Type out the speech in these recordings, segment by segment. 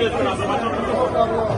చేసుకున్నాం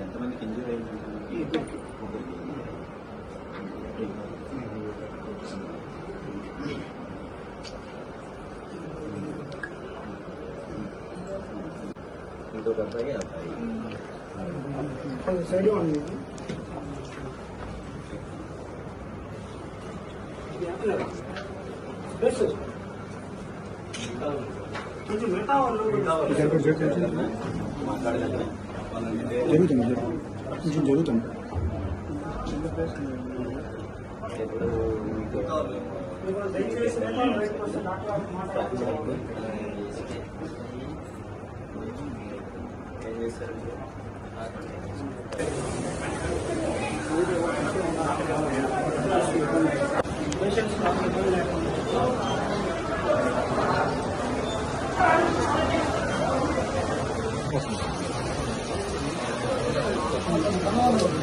ఎంతమందికి ఇంజూరీ అయింది ఇంకొక అబ్బాయి అబ్బాయి మాట్లాడగలరా జరుగుతుంది కొంచెం జరుగుతుంది ఎప్పుడు మీకు ఏం చేస్తారు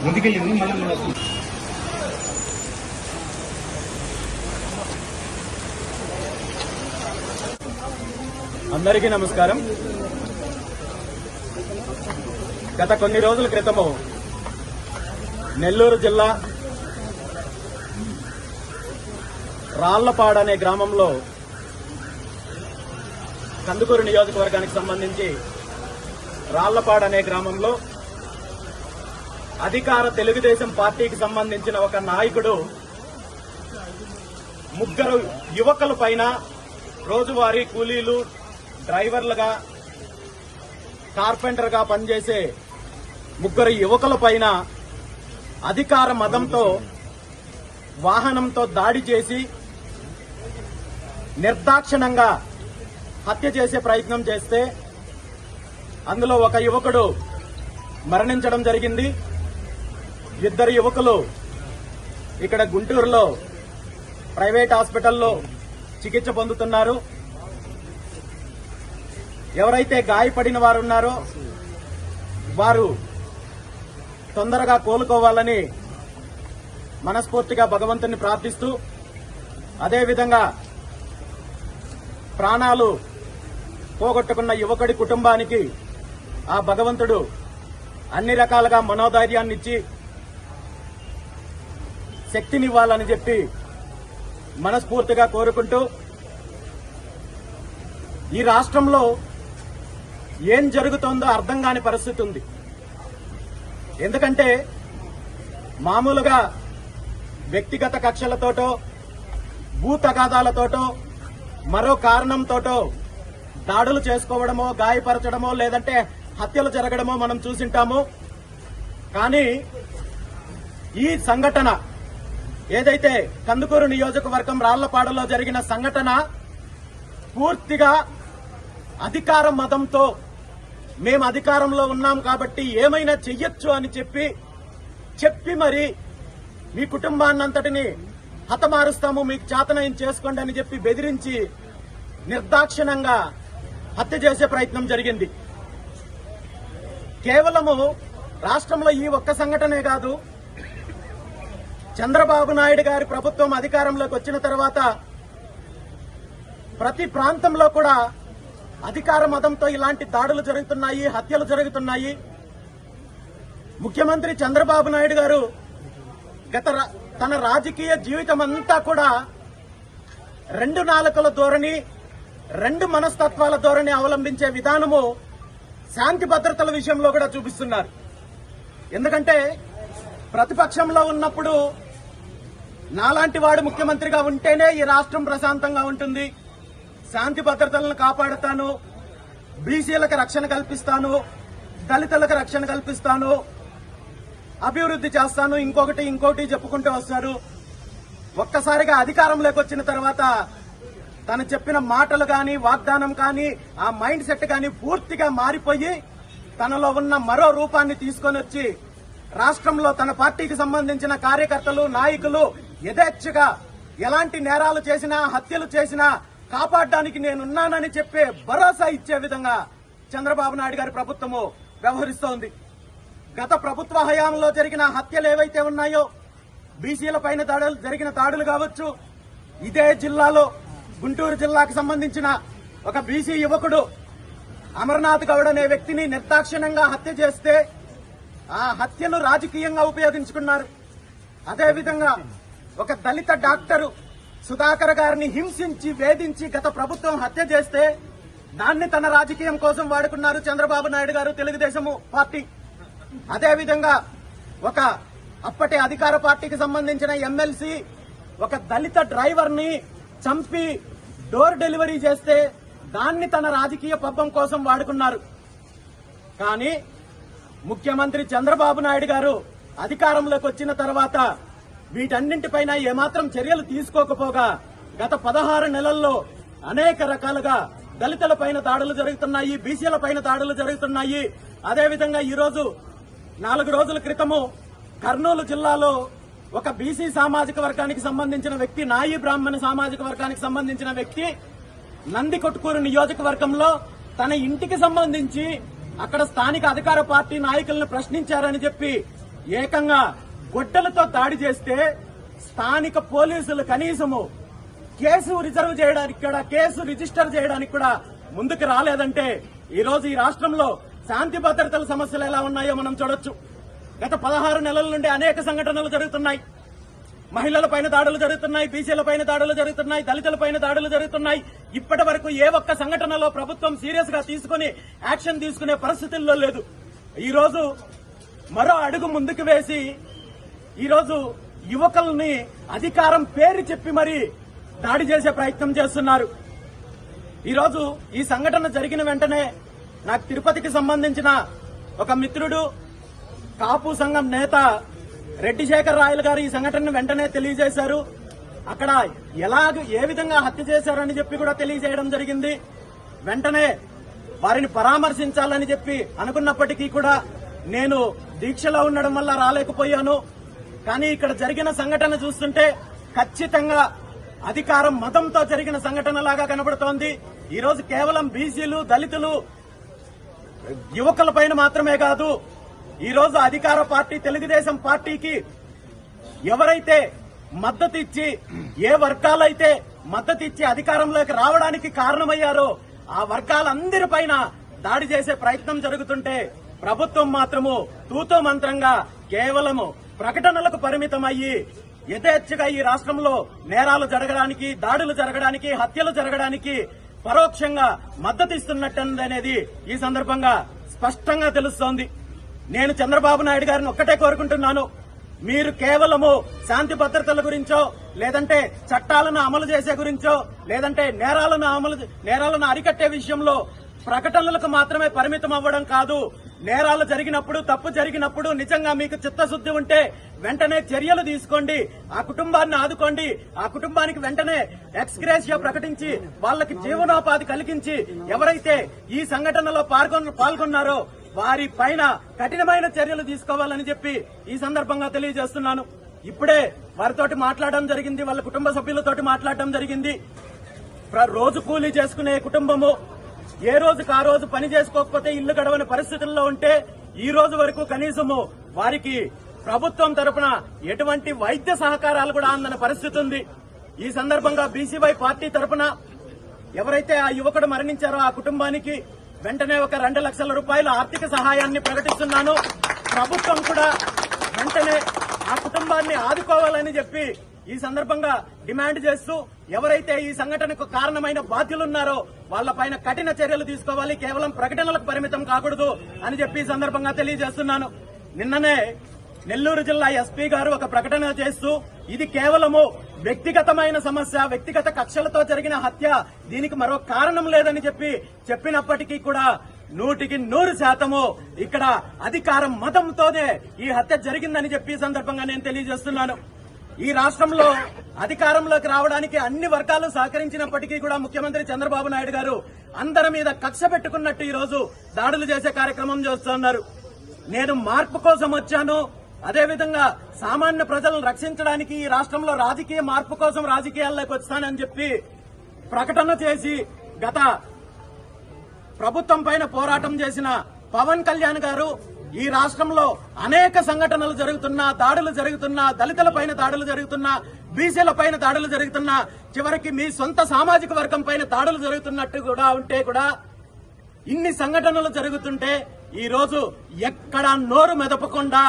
ముందుకెళ్ళింది మళ్ళీ మళ్ళీ అందరికీ నమస్కారం. గత కొన్ని రోజుల క్రితము నెల్లూరు జిల్లా రాళ్ళపాడ అనే గ్రామంలో కందుకూరు నియోజకవర్గానికి సంబంధించి రాళ్ళపాడ అనే గ్రామంలో అధికార తెలుగుదేశం పార్టీకి సంబంధించిన ఒక నాయకుడు ముగ్గురు యువకుల పైన రోజువారీ కూలీలు డ్రైవర్లుగా కార్పెంటర్గా పనిచేసే ముగ్గురు యువకుల పైన అధికార మదంతో వాహనంతో దాడి చేసి నిర్దాక్షిణంగా హత్య చేసే ప్రయత్నం చేస్తే అందులో ఒక యువకుడు మరణించడం జరిగింది. ఇద్దరు యువకులు ఇక్కడ గుంటూరులో ప్రైవేట్ హాస్పిటల్లో చికిత్స పొందుతున్నారు. ఎవరైతే గాయపడిన వారు ఉన్నారో వారు తొందరగా కోలుకోవాలని మనస్ఫూర్తిగా భగవంతుని ప్రార్థిస్తూ అదేవిధంగా ప్రాణాలు పోగొట్టుకున్న యువకుడి కుటుంబానికి ఆ భగవంతుడు అన్ని రకాలుగా మనోధైర్యాన్నిచ్చి శక్తినివ్వాలని చెప్పి మనస్ఫూర్తిగా కోరుకుంటూ ఈ రాష్ట్రంలో ఏం జరుగుతోందో అర్థం కాని పరిస్థితి ఉంది. ఎందుకంటే మామూలుగా వ్యక్తిగత కక్షలతోటో భూ తగాదాలతోటో మరో కారణంతోటో దాడులు చేసుకోవడమో గాయపరచడమో లేదంటే హత్యలు జరగడమో మనం చూసింటాము. కానీ ఈ సంఘటన ఏదైతే కందుకూరు నియోజకవర్గం రాళ్ళపాడులో జరిగిన సంఘటన పూర్తిగా అధికార మతంతో మేము అధికారంలో ఉన్నాం కాబట్టి ఏమైనా చెయ్యొచ్చు అని చెప్పి చెప్పి మరి మీ కుటుంబాన్నంతటిని హతమారుస్తాము మీకు చేతనయం చేసుకోండి అని చెప్పి బెదిరించి నిర్దాక్షిణంగా హత్య చేసే ప్రయత్నం జరిగింది. కేవలము రాష్ట్రంలో ఈ ఒక్క సంఘటనే కాదు చంద్రబాబు నాయుడు గారి ప్రభుత్వం అధికారంలోకి వచ్చిన తర్వాత ప్రతి ప్రాంతంలో కూడా అధికార మతంతో ఇలాంటి దాడులు జరుగుతున్నాయి హత్యలు జరుగుతున్నాయి. ముఖ్యమంత్రి చంద్రబాబు నాయుడు గారు గత తన రాజకీయ జీవితం అంతా కూడా రెండు నాలుకల ధోరణి రెండు మనస్తత్వాల ధోరణి అవలంబించే విధానము శాంతి భద్రతల విషయంలో కూడా చూపిస్తున్నారు. ఎందుకంటే ప్రతిపక్షంలో ఉన్నప్పుడు నాలాంటి వాడు ముఖ్యమంత్రిగా ఉంటేనే ఈ రాష్ట్రం ప్రశాంతంగా ఉంటుంది. శాంతి భద్రతలను కాపాడుతాను. బీసీలకు రక్షణ కల్పిస్తాను. దళితులకు రక్షణ కల్పిస్తాను. అభివృద్ధి చేస్తాను. ఇంకొకటి ఇంకొకటి చెప్పుకుంటూ వస్తారు. ఒక్కసారిగా అధికారంలోకి వచ్చిన తర్వాత తను చెప్పిన మాటలు కానీ వాగ్దానం కానీ ఆ మైండ్ సెట్ కానీ పూర్తిగా మారిపోయి తనలో ఉన్న మరో రూపాన్ని తీసుకొని వచ్చి రాష్ట్రంలో తన పార్టీకి సంబంధించిన కార్యకర్తలు నాయకులు యథేచ్ఛగా ఎలాంటి నేరాలు చేసినా హత్యలు చేసినా కాపాడడానికి నేనున్నానని చెప్పే భరోసా ఇచ్చే విధంగా చంద్రబాబు నాయుడు గారి ప్రభుత్వము వ్యవహరిస్తోంది. గత ప్రభుత్వ హయాంలో జరిగిన హత్యలు ఏవైతే ఉన్నాయో బీసీల పైన దాడులు జరిగిన దాడులు కావచ్చు ఇదే జిల్లాలో గుంటూరు జిల్లాకు సంబంధించిన ఒక బీసీ యువకుడు అమర్నాథ్ గౌడ్ అనే వ్యక్తిని నిర్దాక్షిణ్యంగా హత్య చేస్తే ఆ హత్యను రాజకీయంగా ఉపయోగించుకున్నారు. అదేవిధంగా ఒక దళిత డాక్టరు సుధాకర్ గారిని హింసించి వేధించి గత ప్రభుత్వం హత్య చేస్తే దాన్ని తన రాజకీయం కోసం వాడుకున్నారు చంద్రబాబు నాయుడు గారు తెలుగుదేశము పార్టీ. అదేవిధంగా ఒక అప్పటి అధికార పార్టీకి సంబంధించిన ఎమ్మెల్సీ ఒక దళిత డ్రైవర్ని చంపి డోర్ డెలివరీ చేస్తే దాన్ని తన రాజకీయ పబ్బం కోసం వాడుకున్నారు. కానీ ముఖ్యమంత్రి చంద్రబాబు నాయుడు గారు అధికారంలోకి వచ్చిన తర్వాత వీటన్నింటిపైన ఏమాత్రం చర్యలు తీసుకోకపోగా గత పదహారు నెలల్లో అనేక రకాలుగా దళితుల పైన దాడులు జరుగుతున్నాయి బీసీల పైన దాడులు జరుగుతున్నాయి. అదేవిధంగా ఈరోజు నాలుగు రోజుల క్రితము కర్నూలు జిల్లాలో ఒక బీసీ సామాజిక వర్గానికి సంబంధించిన వ్యక్తి నాయి బ్రాహ్మణ సామాజిక వర్గానికి సంబంధించిన వ్యక్తి నంది కొట్టుకూరు నియోజకవర్గంలో తన ఇంటికి సంబంధించి అక్కడ స్థానిక అధికార పార్టీ నాయకులను ప్రశ్నించారని చెప్పి ఏకంగా గొడ్డలతో దాడి చేస్తే స్థానిక పోలీసులు కనీసము కేసు రిజర్వ్ చేయడానికి కూడా కేసు రిజిస్టర్ చేయడానికి కూడా ముందుకు రాలేదంటే ఈ రోజు ఈ రాష్ట్రంలో శాంతి భద్రతల సమస్యలు ఎలా ఉన్నాయో మనం చూడొచ్చు. గత పదహారు నెలల నుండి అనేక సంఘటనలు జరుగుతున్నాయి. మహిళల పైన దాడులు జరుగుతున్నాయి బీసీల పైన దాడులు జరుగుతున్నాయి దళితుల పైన దాడులు జరుగుతున్నాయి. ఇప్పటి వరకు ఏ ఒక్క సంఘటనలో ప్రభుత్వం సీరియస్గా తీసుకుని యాక్షన్ తీసుకునే పరిస్థితుల్లో లేదు. ఈరోజు మరో అడుగు ముందుకు వేసి ఈరోజు యువకుల్ని అధికారం పేరు చెప్పి మరి దాడి చేసే ప్రయత్నం చేస్తున్నారు. ఈరోజు ఈ సంఘటన జరిగిన వెంటనే నాకు తిరుపతికి సంబంధించిన ఒక మిత్రుడు కాపు సంఘం నేత రెడ్డి శేఖర్ రాయలు గారు ఈ సంఘటనను వెంటనే తెలియజేశారు. అక్కడ ఎలాగ ఏ విధంగా హత్య చేశారని చెప్పి కూడా తెలియజేయడం జరిగింది. వెంటనే వారిని పరామర్శించాలని చెప్పి అనుకున్నప్పటికీ కూడా నేను దీక్షలో ఉండడం వల్ల రాలేకపోయాను. కానీ ఇక్కడ జరిగిన సంఘటన చూస్తుంటే ఖచ్చితంగా అధికారం మతంతో జరిగిన సంఘటనలాగా కనబడుతోంది. ఈరోజు కేవలం బీసీలు దళితులు యువకుల పైన మాత్రమే కాదు ఈరోజు అధికార పార్టీ తెలుగుదేశం పార్టీకి ఎవరైతే మద్దతు ఇచ్చి ఏ వర్గాలైతే మద్దతు ఇచ్చి అధికారంలోకి రావడానికి కారణమయ్యారో ఆ వర్గాలందరిపైన దాడి చేసే ప్రయత్నం జరుగుతుంటే ప్రభుత్వం మాత్రము తూతో మంత్రంగా కేవలము ప్రకటనలకు పరిమితమయ్యి యథేచ్ఛగా ఈ రాష్ట్రంలో నేరాలు జరగడానికి దాడులు జరగడానికి హత్యలు జరగడానికి పరోక్షంగా మద్దతు ఇస్తున్నట్టనేది ఈ సందర్భంగా స్పష్టంగా తెలుస్తోంది. నేను చంద్రబాబు నాయుడు గారిని ఒక్కటే కోరుకుంటున్నాను. మీరు కేవలము శాంతి భద్రతల గురించో లేదంటే చట్టాలను అమలు చేసే గురించో లేదంటే నేరాలను అమలు నేరాలను అరికట్టే విషయంలో ప్రకటనలకు మాత్రమే పరిమితం అవ్వడం కాదు. నేరాలు జరిగినప్పుడు తప్పు జరిగినప్పుడు నిజంగా మీకు చిత్తశుద్ధి ఉంటే వెంటనే చర్యలు తీసుకోండి. ఆ కుటుంబాన్ని ఆదుకోండి. ఆ కుటుంబానికి వెంటనే ఎక్స్గ్రేషియా ప్రకటించి వాళ్ళకి జీవనోపాధి కలిగించి ఎవరైతే ఈ సంఘటనలో పాల్గొన్నారో వారి పైన కఠినమైన చర్యలు తీసుకోవాలని చెప్పి ఈ సందర్భంగా తెలియజేస్తున్నాను. ఇప్పుడే వారితోటి మాట్లాడడం జరిగింది వాళ్ళ కుటుంబ సభ్యులతోటి మాట్లాడడం జరిగింది. ప్ర- రోజు కూలీ చేసుకునే కుటుంబము ఏ రోజుకు ఆ రోజు పని చేసుకోకపోతే ఇల్లు గడవని పరిస్థితుల్లో ఉంటే ఈ రోజు వరకు కనీసము వారికి ప్రభుత్వం తరపున ఎటువంటి వైద్య సహకారాలు కూడా అందన పరిస్థితి ఉంది. ఈ సందర్భంగా బీసీవై పార్టీ తరపున ఎవరైతే ఆ యువకుడు మరణించారో ఆ కుటుంబానికి వెంటనే ఒక రెండు లక్షల రూపాయల ఆర్థిక సహాయాన్ని ప్రకటిస్తున్నాను. ప్రభుత్వం కూడా వెంటనే ఆ కుటుంబాన్ని ఆదుకోవాలని చెప్పి ఈ సందర్భంగా డిమాండ్ చేస్తూ ఎవరైతే ఈ సంఘటనకు కారణమైన బాధ్యులున్నారో వాళ్ళపైన కఠిన చర్యలు తీసుకోవాలి. కేవలం ప్రకటనలకు పరిమితం కాకూడదు అని చెప్పి ఈ సందర్భంగా తెలియజేస్తున్నాను. నిన్ననే నెల్లూరు జిల్లా ఎస్పీ గారు ఒక ప్రకటన చేస్తూ ఇది కేవలము వ్యక్తిగతమైన సమస్య వ్యక్తిగత కక్షలతో జరిగిన హత్య. దీనికి మరో కారణం లేదని చెప్పి చెప్పినప్పటికీ కూడా నూటికి నూరు శాతము ఇక్కడ అధికారం మతంతోనే ఈ హత్య జరిగిందని చెప్పి సందర్భంగా నేను తెలియజేస్తున్నాను. ఈ రాష్ట్రంలో అధికారంలోకి రావడానికి అన్ని వర్గాలు సహకరించినప్పటికీ కూడా ముఖ్యమంత్రి చంద్రబాబు నాయుడు గారు అందరి మీద కక్ష పెట్టుకున్నట్టు ఈ రోజు దాడులు చేసే కార్యక్రమం చేస్తున్నారు. నేను మార్పు కోసం వచ్చాను. అదేవిధంగా సామాన్య ప్రజలను రక్షించడానికి ఈ రాష్ట్రంలో రాజకీయ మార్పు కోసం రాజకీయాల్లోకి వస్తానని చెప్పి ప్రకటన చేసి గత ప్రభుత్వం పైన పోరాటం చేసిన పవన్ కళ్యాణ్ గారు ఈ రాష్ట్రంలో అనేక సంఘటనలు జరుగుతున్నా దాడులు జరుగుతున్నా దళితుల పైన దాడులు జరుగుతున్నా బీసీల పైన దాడులు జరుగుతున్నా చివరికి మీ సొంత సామాజిక వర్గం పైన దాడులు జరుగుతున్నట్టు కూడా ఉంటే కూడా ఇన్ని సంఘటనలు జరుగుతుంటే ఈ రోజు ఎక్కడా నోరు మెదపకుండా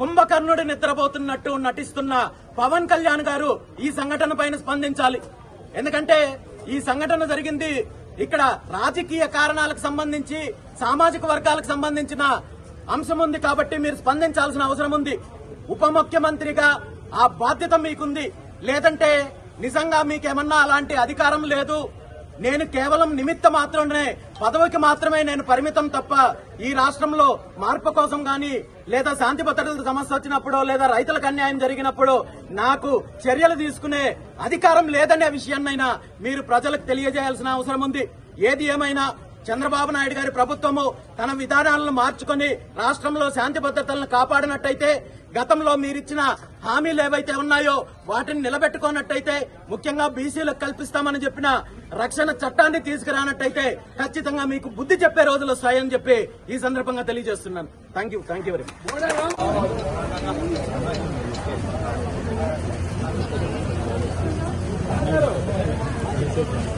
కుంభకర్ణుడు నిద్రపోతున్నట్టు నటిస్తున్న పవన్ కళ్యాణ్ గారు ఈ సంఘటన పైన స్పందించాలి. ఎందుకంటే ఈ సంఘటన జరిగింది ఇక్కడ రాజకీయ కారణాలకు సంబంధించి సామాజిక వర్గాలకు సంబంధించిన అంశం ఉంది కాబట్టి మీరు స్పందించాల్సిన అవసరం ఉంది. ఉప ముఖ్యమంత్రిగా ఆ బాధ్యత మీకుంది. లేదంటే నిజంగా మీకేమన్నా అలాంటి అధికారం లేదు. నేను కేవలం నిమిత్త మాత్రమే పదవికి మాత్రమే నేను పరిమితం తప్ప ఈ రాష్ట్రంలో మార్పు కోసం గాని లేదా శాంతి భద్రతల సమస్య వచ్చినప్పుడు లేదా రైతులకు అన్యాయం జరిగినప్పుడు నాకు చర్యలు తీసుకునే అధికారం లేదనే విషయాన్నైనా మీరు ప్రజలకు తెలియజేయాల్సిన అవసరం ఉంది. ఏది ఏమైనా చంద్రబాబు నాయుడు గారి ప్రభుత్వము తన విధానాలను మార్చుకొని రాష్ట్రంలో శాంతి భద్రతలను కాపాడినట్టయితే గతంలో మీరిచ్చిన హామీలు ఏవైతే ఉన్నాయో వాటిని నిలబెట్టుకున్నట్టయితే ముఖ్యంగా బీసీలకు కల్పిస్తామని చెప్పిన రక్షణ చట్టాన్ని తీసుకురానట్టయితే ఖచ్చితంగా మీకు బుద్ధి చెప్పే రోజులు వస్తాయని చెప్పి ఈ సందర్భంగా తెలియజేస్తున్నాను. Thank you thank you very much